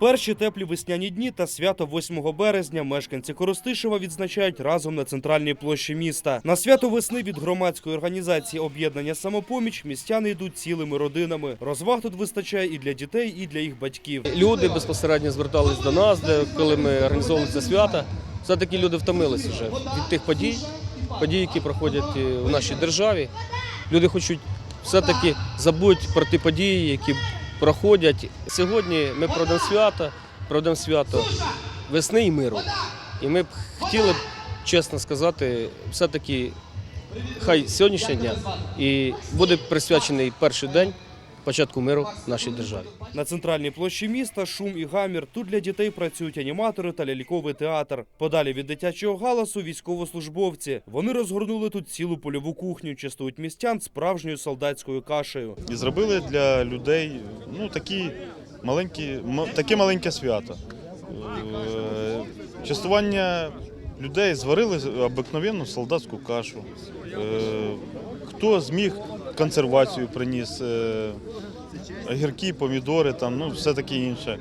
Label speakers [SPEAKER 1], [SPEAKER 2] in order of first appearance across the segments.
[SPEAKER 1] Перші теплі весняні дні та свято 8 березня мешканці Коростишева відзначають разом на центральній площі міста. На свято весни від громадської організації об'єднання самопоміч містяни йдуть цілими родинами. Розваг тут вистачає і для дітей, і для їх батьків.
[SPEAKER 2] Люди безпосередньо звертались до нас, де коли ми організовували це свято. Все-таки люди втомилися вже від тих подій, подій, які проходять в нашій державі. Люди хочуть все-таки забути про ті події, які проходять. Сьогодні ми проведемо свято, проведемо свято весни і миру. І ми б хотіли, чесно сказати, все-таки хай сьогоднішнього дня і буде присвячений перший день початку миру в нашій державі.
[SPEAKER 1] На центральній площі міста шум і гамір. Тут для дітей працюють аніматори та ляльковий театр. Подалі від дитячого галасу військовослужбовці. Вони розгорнули тут цілу польову кухню, частують містян справжньою солдатською кашею.
[SPEAKER 3] і зробили для людей ну, такі маленькі, таке маленьке свято. Е, Частування людей зварили обикновенну солдатську кашу. Е, Хто зміг консервацію приніс, е, огірки, помідори, там, ну, все таке інше.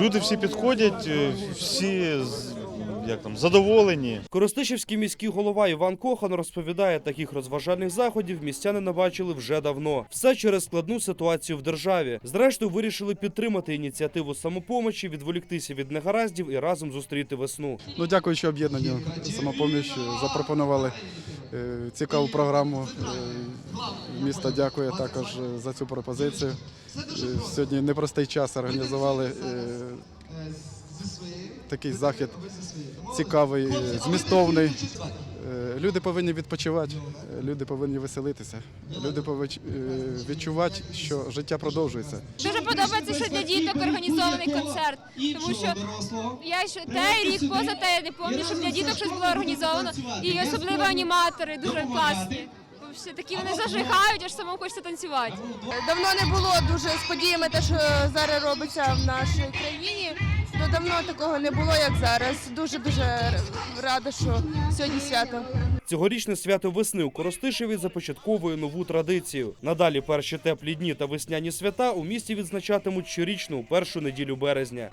[SPEAKER 3] Люди всі підходять, е, всі як там, задоволені.
[SPEAKER 1] Коростишівський міський голова Іван Кохан розповідає, таких розважальних заходів містяни не бачили вже давно. Все через складну ситуацію в державі. Зрештою, вирішили підтримати ініціативу самопомочі, відволіктися від негараздів і разом зустріти весну.
[SPEAKER 4] Ну, дякуючи об'єднанню самопоміч, е, запропонували цікаву програму. Е, Місто дякує також е, за цю пропозицію. Е, Сьогодні непростий час організували е, такий захід цікавий, е, змістовний. Е, Люди повинні відпочивати, люди повинні веселитися, люди повинні е, відчувати, що життя продовжується.
[SPEAKER 5] Дуже подобається, що для діток організований концерт, тому що я ще той рік поза те я не пам'ятаю, щоб для діток щось було організовано, і особливо аніматори дуже класні. Бо Всі такі вони зажигають, аж самому хочеться танцювати.
[SPEAKER 6] Давно не було дуже з подіями, те, що зараз робиться в нашій країні. То давно такого не було, як зараз. Дуже дуже рада, що сьогодні свято.
[SPEAKER 1] Цьогорічне свято весни у Коростишеві започатковує нову традицію. Надалі перші теплі дні та весняні свята у місті відзначатимуть щорічну першу неділю березня.